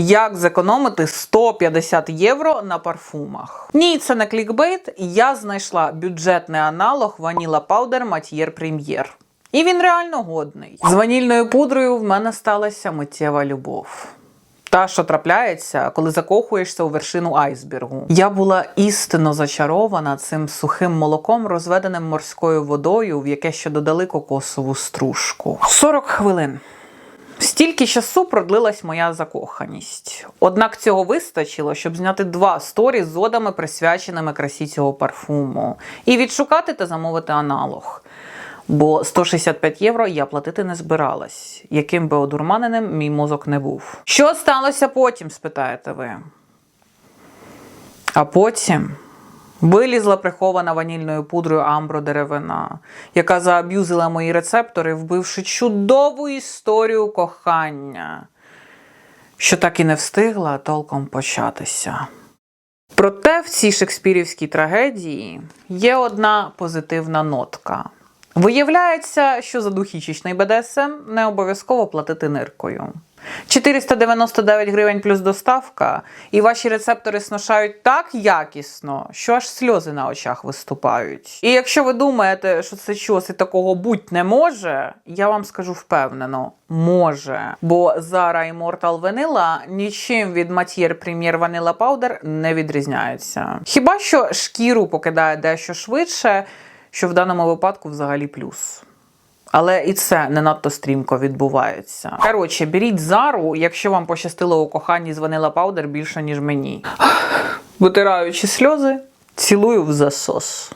Як зекономити 150 євро на парфумах? Ні, це не клікбейт. Я знайшла бюджетний аналог Powder Matier Premier. І він реально годний. З ванільною пудрою в мене сталася миттєва любов. Та, що трапляється, коли закохуєшся у вершину айсбергу. Я була істинно зачарована цим сухим молоком, розведеним морською водою, в яке ще додали кокосову стружку. 40 хвилин. Стільки часу продлилась моя закоханість. Однак цього вистачило, щоб зняти два сторі з зодами, присвяченими красі цього парфуму, і відшукати та замовити аналог. Бо 165 євро я платити не збиралась, яким би одурманеним мій мозок не був. Що сталося потім, спитаєте ви? А потім вилізла прихована ванільною пудрою амбро деревина, яка зааб'юзила мої рецептори, вбивши чудову історію кохання, що так і не встигла толком початися. Проте в цій шекспірівській трагедії є одна позитивна нотка. Виявляється, що за двохічічний БДСМ не обов'язково платити ниркою. 499 гривень плюс доставка, і ваші рецептори сношають так якісно, що аж сльози на очах виступають. І якщо ви думаєте, що це щось і такого будь не може, я вам скажу впевнено, може. Бо Zara Immortal Vanilla нічим від Matier Premier Vanilla Powder не відрізняються. Хіба що шкіру покидає дещо швидше, що в даному випадку взагалі плюс. Але і це не надто стрімко відбувається. Коротше, беріть зару, якщо вам пощастило у коханні з ванила паудер більше, ніж мені. Витираючи сльози, цілую в засос.